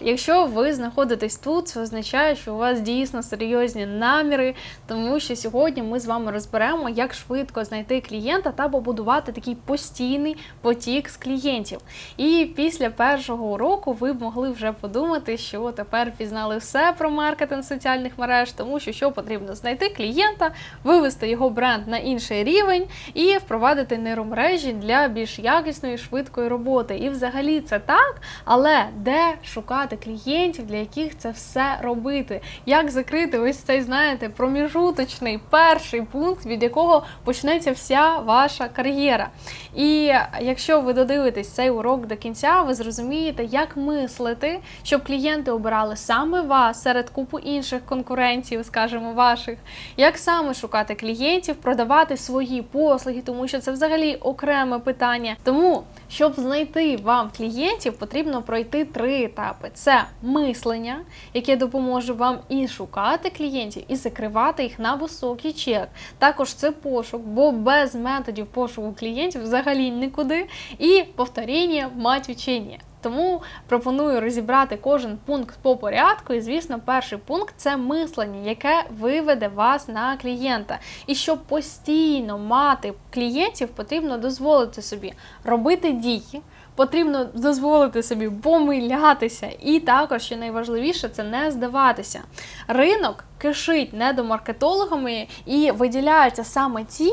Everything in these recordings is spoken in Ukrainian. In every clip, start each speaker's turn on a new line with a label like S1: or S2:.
S1: Якщо ви знаходитесь тут, це означає, що у вас дійсно серйозні наміри, тому що сьогодні ми з вами розберемо, як швидко знайти клієнта та побудувати такий постійний потік з клієнтів. І після першого уроку ви б могли вже подумати, що тепер пізнали все про маркетинг соціальних мереж, тому що що потрібно знайти клієнта, вивести його бренд на інший рівень і впровадити нейромережі для більш якісної, швидкої роботи. І взагалі це так, але де шукати клієнтів, для яких це все робити? Як закрити ось цей, знаєте, проміжуточний перший пункт, від якого почнеться вся ваша кар'єра? І якщо ви додивитесь цей урок до кінця, ви зрозумієте, як мислити, щоб клієнти обирали саме вас серед купу інших конкурентів, скажімо, ваших, як саме шукати клієнтів, продавати свої послуги, тому що це взагалі окреме питання. Тому, щоб знайти вам клієнтів, потрібно пройти три етапи: це мислення, яке допоможе вам і шукати клієнтів, і закривати їх на високий чек. Також це пошук, бо без методів пошуку клієнтів взагалі нікуди. І повторення мать учення. Тому пропоную розібрати кожен пункт по порядку. І, звісно, перший пункт це мислення, яке виведе вас на клієнта. І щоб постійно мати клієнтів, потрібно дозволити собі робити дії. Потрібно дозволити собі помилятися, і також, що найважливіше, це не здаватися. Ринок кишить недомаркетологами і виділяються саме ті,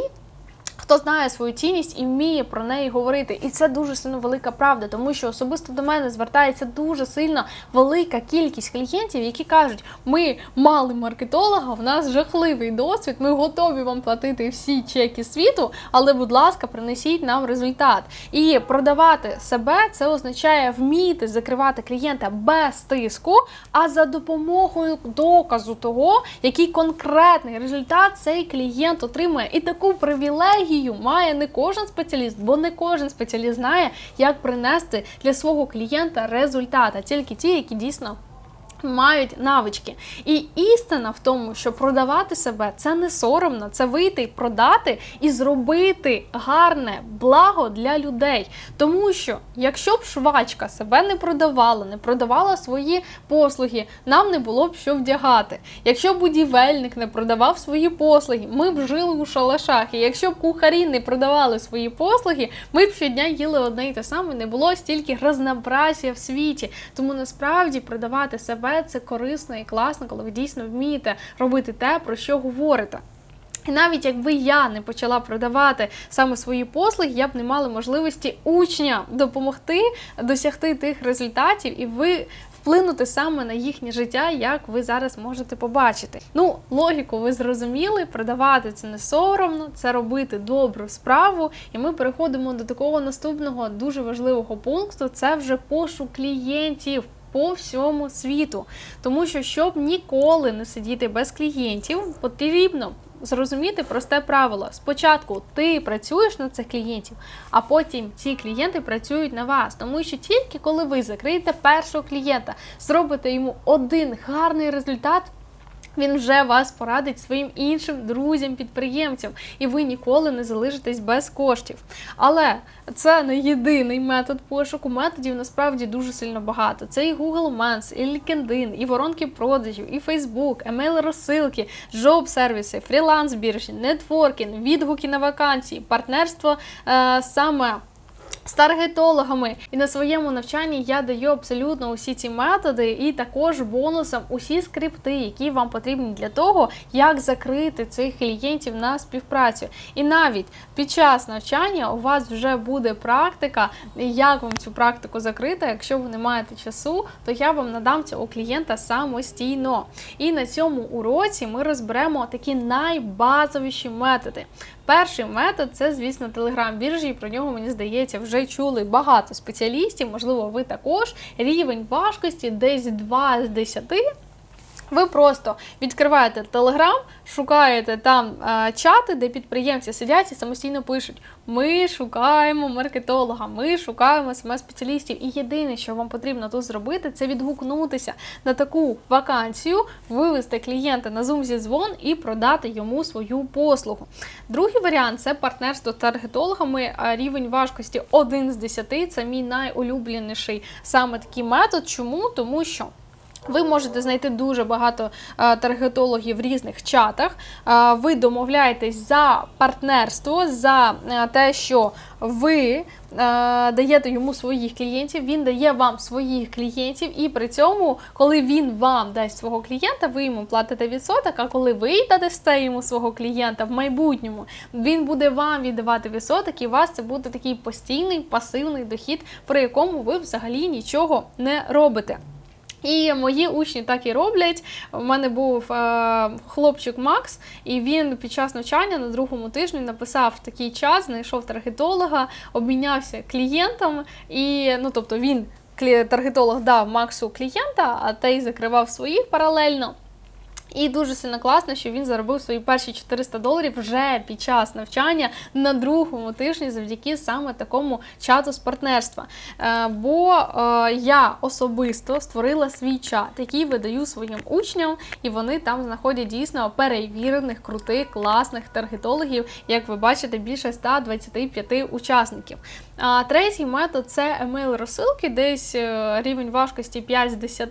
S1: Хто знає свою цінність і вміє про неї говорити, і це дуже сильно велика правда, тому що особисто до мене звертається дуже сильно велика кількість клієнтів, які кажуть: ми мали маркетолога, в нас жахливий досвід, ми готові вам платити всі чеки світу, але, будь ласка, принесіть нам результат. І продавати себе це означає вміти закривати клієнта без тиску, а за допомогою доказу того, який конкретний результат цей клієнт отримує, і таку привілегію має не кожен спеціаліст, бо не кожен спеціаліст знає, як принести для свого клієнта результати, тільки ті, які дійсно. Мають навички. І істина в тому, що продавати себе це не соромно, це вийти продати і зробити гарне благо для людей. Тому що, якщо б швачка себе не продавала, не продавала свої послуги, нам не було б що вдягати. Якщо будівельник не продавав свої послуги, ми б жили у шалашах. І якщо б кухарі не продавали свої послуги, ми б щодня їли одне і те саме, не було стільки разнообразія в світі. Тому насправді продавати себе це корисно і класно, коли ви дійсно вмієте робити те, про що говорите. І навіть якби я не почала продавати саме свої послуги, я б не мала можливості учням допомогти досягти тих результатів, і ви вплинути саме на їхнє життя, як ви зараз можете побачити. Ну, логіку ви зрозуміли, продавати це не соромно, це робити добру справу. І ми переходимо до такого наступного дуже важливого пункту: це вже пошук клієнтів по всьому світу. Тому що, щоб ніколи не сидіти без клієнтів, потрібно зрозуміти просте правило. Спочатку ти працюєш на цих клієнтів, а потім ці клієнти працюють на вас. Тому що тільки коли ви закриєте першого клієнта, зробите йому один гарний результат. Він вже вас порадить своїм іншим друзям-підприємцям, і ви ніколи не залишитесь без коштів. Але це не єдиний метод пошуку. Методів насправді дуже сильно багато. Це і Google Mans, і LinkedIn, і воронки продажів, і Facebook, емейл розсилки, джоб сервіси, фріланс біржі, нетворкінг, відгуки на вакансії, партнерство е, саме з таргетологами. І на своєму навчанні я даю абсолютно усі ці методи, і також бонусом усі скрипти, які вам потрібні для того, як закрити цих клієнтів на співпрацю. І навіть під час навчання у вас вже буде практика, як вам цю практику закрити. Якщо ви не маєте часу, то я вам надам цього клієнта самостійно. І на цьому уроці ми розберемо такі найбазовіші методи. Перший метод це, звісно, телеграм-біржі, і про нього, мені здається, вже чули багато спеціалістів, можливо, ви також. Рівень важкості десь 2 з 10. Ви просто відкриваєте Телеграм, шукаєте там е, чати, де підприємці сидять і самостійно пишуть: Ми шукаємо маркетолога, ми шукаємо сме спеціалістів. І єдине, що вам потрібно тут зробити, це відгукнутися на таку вакансію, вивести клієнта на Zoom зі дзвон і продати йому свою послугу. Другий варіант це партнерство з таргетологами. Рівень важкості 1 з 10 це мій найулюбленіший саме такий метод. Чому? Тому що. Ви можете знайти дуже багато е, таргетологів в різних чатах. Е, ви домовляєтесь за партнерство, за е, те, що ви даєте йому своїх клієнтів, він дає вам своїх клієнтів, і при цьому, коли він вам дасть свого клієнта, ви йому платите відсоток. А коли ви дадете йому свого клієнта в майбутньому, він буде вам віддавати відсоток, і у вас це буде такий постійний пасивний дохід, при якому ви взагалі нічого не робите. І мої учні так і роблять. У мене був е, хлопчик Макс, і він під час навчання на другому тижні написав такий час, знайшов таргетолога, обмінявся клієнтом, і ну тобто він таргетолог дав Максу клієнта, а той закривав своїх паралельно. І дуже сильно класно, що він заробив свої перші 400 доларів вже під час навчання на другому тижні завдяки саме такому чату з партнерства. Е, бо е, я особисто створила свій чат, який видаю своїм учням, і вони там знаходять дійсно перевірених, крутих, класних таргетологів, як ви бачите, більше 125 учасників. А третій метод це емейл розсилки, десь е, рівень важкості 5 з 10,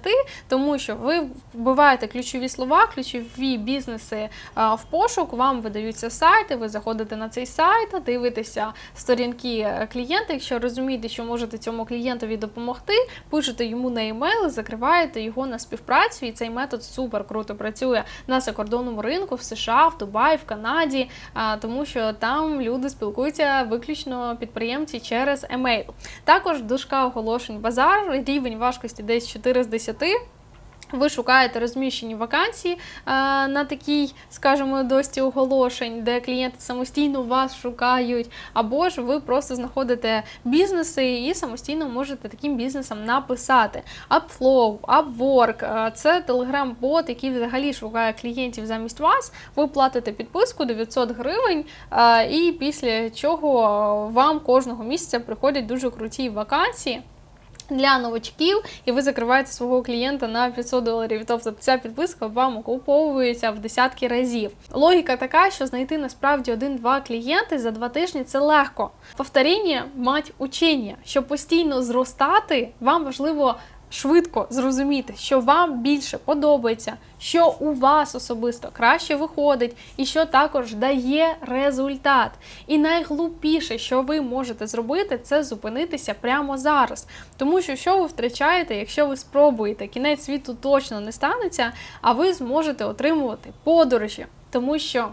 S1: тому що ви вбиваєте ключові слова, ключові бізнеси в пошук, вам видаються сайти, ви заходите на цей сайт, дивитеся сторінки е, клієнта. Якщо розумієте, що можете цьому клієнтові допомогти, пишете йому на емейл, закриваєте його на співпрацю, і цей метод супер круто працює на закордонному ринку в США, в Дубаї, в Канаді, тому що там люди спілкуються виключно підприємці через емейл. Також дошка оголошень базар, рівень важкості десь 4 з 10. Ви шукаєте розміщені вакансії е, на такій, скажімо, досці оголошень, де клієнти самостійно вас шукають, або ж ви просто знаходите бізнеси і самостійно можете таким бізнесам написати. Upflow, Upwork – це телеграм-бот, який взагалі шукає клієнтів замість вас. Ви платите підписку 900 гривень, е, і після чого вам кожного місяця приходять дуже круті вакансії для новачків, і ви закриваєте свого клієнта на 500 доларів. Тобто ця підписка вам окуповується в десятки разів. Логіка така, що знайти насправді один-два клієнти за два тижні це легко. Повторіння мать учення, щоб постійно зростати, вам важливо. Швидко зрозуміти, що вам більше подобається, що у вас особисто краще виходить, і що також дає результат. І найглупіше, що ви можете зробити, це зупинитися прямо зараз. Тому що що ви втрачаєте, якщо ви спробуєте, кінець світу точно не станеться, а ви зможете отримувати подорожі, тому що.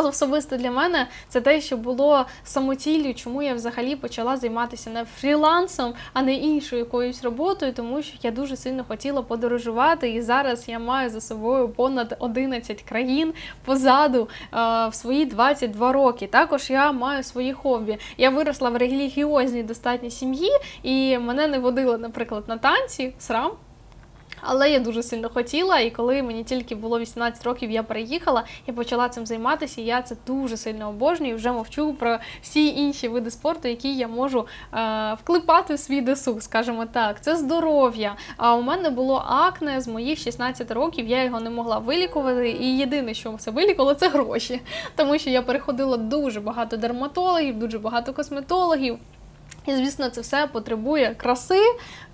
S1: Особисто для мене це те, що було самоціллю, чому я взагалі почала займатися не фрілансом, а не іншою якоюсь роботою, тому що я дуже сильно хотіла подорожувати, і зараз я маю за собою понад 11 країн позаду е, в свої 22 роки. Також я маю свої хобі. Я виросла в релігіозній достатній сім'ї, і мене не водили, наприклад, на танці, срам. Але я дуже сильно хотіла, і коли мені тільки було 18 років, я переїхала і почала цим займатися. І я це дуже сильно обожнюю. Вже мовчу про всі інші види спорту, які я можу е, вклипати в свій досуг, скажімо так. Це здоров'я. А у мене було акне з моїх 16 років. Я його не могла вилікувати. І єдине, що це вилікувало, це гроші, тому що я переходила дуже багато дерматологів, дуже багато косметологів. І, звісно, це все потребує краси,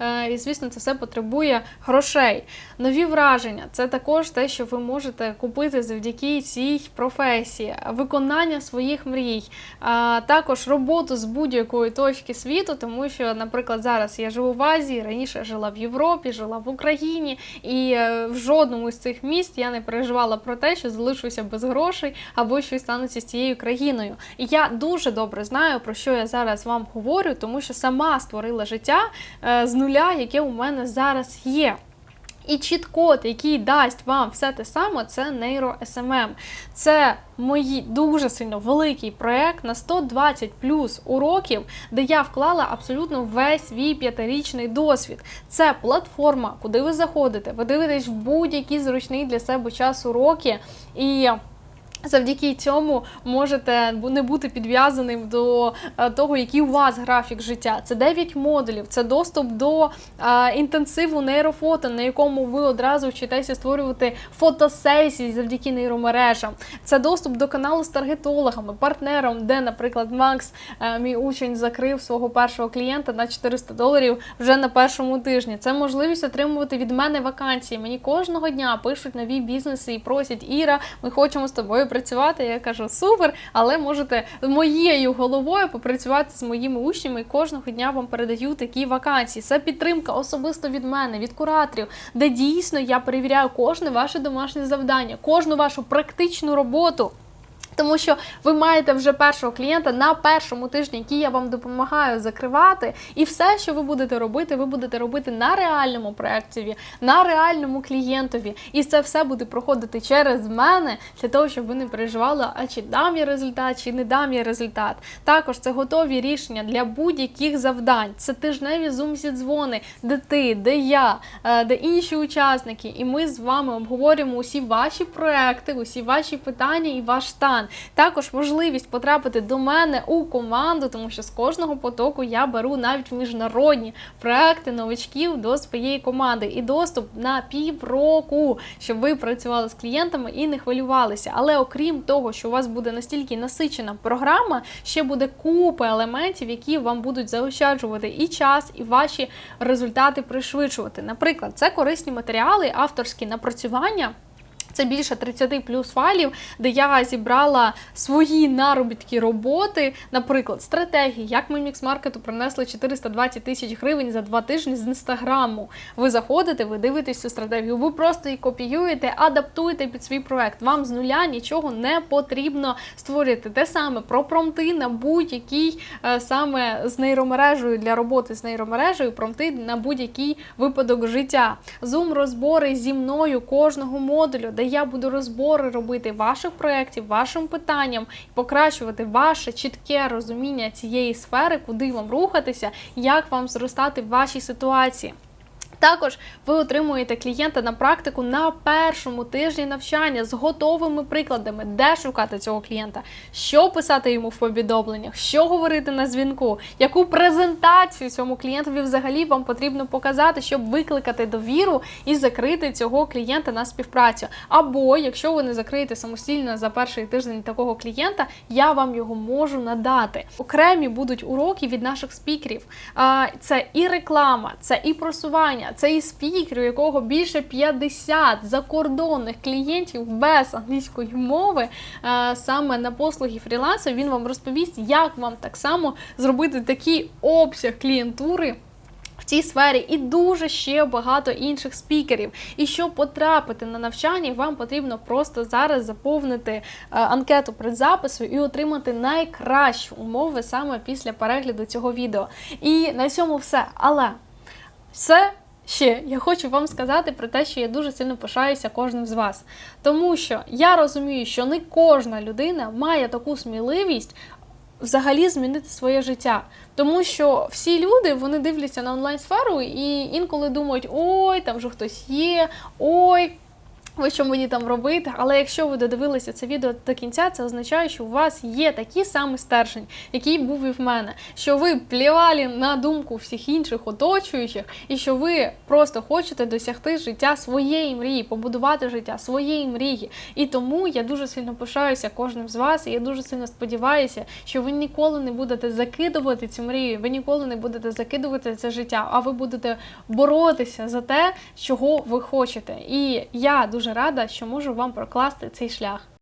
S1: е, і, звісно, це все потребує грошей. Нові враження це також те, що ви можете купити завдяки цій професії, виконання своїх мрій, а також роботу з будь-якої точки світу, тому що, наприклад, зараз я живу в Азії, раніше жила в Європі, жила в Україні, і е, в жодному з цих міст я не переживала про те, що залишуся без грошей або щось станеться з цією країною. І я дуже добре знаю, про що я зараз вам говорю тому що сама створила життя е, з нуля, яке у мене зараз є. І чіт-код, який дасть вам все те саме, це нейро СММ. Це мої дуже сильно великий проект на 120 плюс уроків, де я вклала абсолютно весь свій п'ятирічний досвід. Це платформа, куди ви заходите, ви дивитесь в будь-який зручний для себе час уроки і. Завдяки цьому можете не бути підв'язаним до е, того, який у вас графік життя. Це 9 модулів, це доступ до е, інтенсиву нейрофото, на якому ви одразу вчитеся створювати фотосесії завдяки нейромережам. Це доступ до каналу з таргетологами, партнером, де, наприклад, Макс, е, мій учень, закрив свого першого клієнта на 400 доларів вже на першому тижні. Це можливість отримувати від мене вакансії. Мені кожного дня пишуть нові бізнеси і просять Іра, ми хочемо з тобою працювати. Я кажу супер, але можете моєю головою попрацювати з моїми учнями. і Кожного дня вам передаю такі вакансії. Це підтримка особисто від мене, від кураторів, де дійсно я перевіряю кожне ваше домашнє завдання, кожну вашу практичну роботу. Тому що ви маєте вже першого клієнта на першому тижні, який я вам допомагаю закривати, і все, що ви будете робити, ви будете робити на реальному проєктові, на реальному клієнтові. І це все буде проходити через мене для того, щоб ви не переживали, а чи дам я результат, чи не дам я результат. Також це готові рішення для будь-яких завдань. Це тижневі зумсі дзвони, де ти, де я, е, де інші учасники. І ми з вами обговорюємо усі ваші проекти, усі ваші питання і ваш стан. Також можливість потрапити до мене у команду, тому що з кожного потоку я беру навіть міжнародні проекти новачків до своєї команди і доступ на півроку, щоб ви працювали з клієнтами і не хвилювалися. Але окрім того, що у вас буде настільки насичена програма, ще буде купа елементів, які вам будуть заощаджувати і час, і ваші результати пришвидшувати. Наприклад, це корисні матеріали, авторські напрацювання. Це більше 30 плюс файлів, де я зібрала свої наробітки роботи, наприклад, стратегії, як ми мікс-маркету принесли 420 тисяч гривень за два тижні з інстаграму. Ви заходите, ви дивитесь цю стратегію, ви просто її копіюєте, адаптуєте під свій проект. Вам з нуля нічого не потрібно створювати. Те саме про промти на будь-який е, саме з нейромережею для роботи з нейромережею, промти на будь-який випадок життя. Зум розбори зі мною кожного модулю, де я буду розбори робити ваших проєктів, вашим питанням, покращувати ваше чітке розуміння цієї сфери, куди вам рухатися, як вам зростати в вашій ситуації. Також ви отримуєте клієнта на практику на першому тижні навчання з готовими прикладами, де шукати цього клієнта, що писати йому в повідомленнях, що говорити на дзвінку, яку презентацію цьому клієнтові взагалі вам потрібно показати, щоб викликати довіру і закрити цього клієнта на співпрацю. Або якщо ви не закриєте самостійно за перший тиждень такого клієнта, я вам його можу надати. Окремі будуть уроки від наших спікерів. Це і реклама, це і просування. Це і спікер, у якого більше 50 закордонних клієнтів без англійської мови, е, саме на послуги фрілансу, він вам розповість, як вам так само зробити такий обсяг клієнтури. В цій сфері і дуже ще багато інших спікерів. І щоб потрапити на навчання, вам потрібно просто зараз заповнити е, анкету предзапису і отримати найкращі умови саме після перегляду цього відео. І на цьому все. Але все ще я хочу вам сказати про те, що я дуже сильно пишаюся кожним з вас. Тому що я розумію, що не кожна людина має таку сміливість. Взагалі змінити своє життя, тому що всі люди вони дивляться на онлайн сферу і інколи думають, ой, там вже хтось є, ой. Ви що мені там робити? Але якщо ви додивилися це відео до кінця, це означає, що у вас є такий самий стержень, який був і в мене. Що ви плівали на думку всіх інших оточуючих, і що ви просто хочете досягти життя своєї мрії, побудувати життя своєї мрії. І тому я дуже сильно пишаюся кожним з вас, і я дуже сильно сподіваюся, що ви ніколи не будете закидувати цю мрію, ви ніколи не будете закидувати це життя, а ви будете боротися за те, чого ви хочете. І я дуже рада, що можу вам прокласти цей шлях.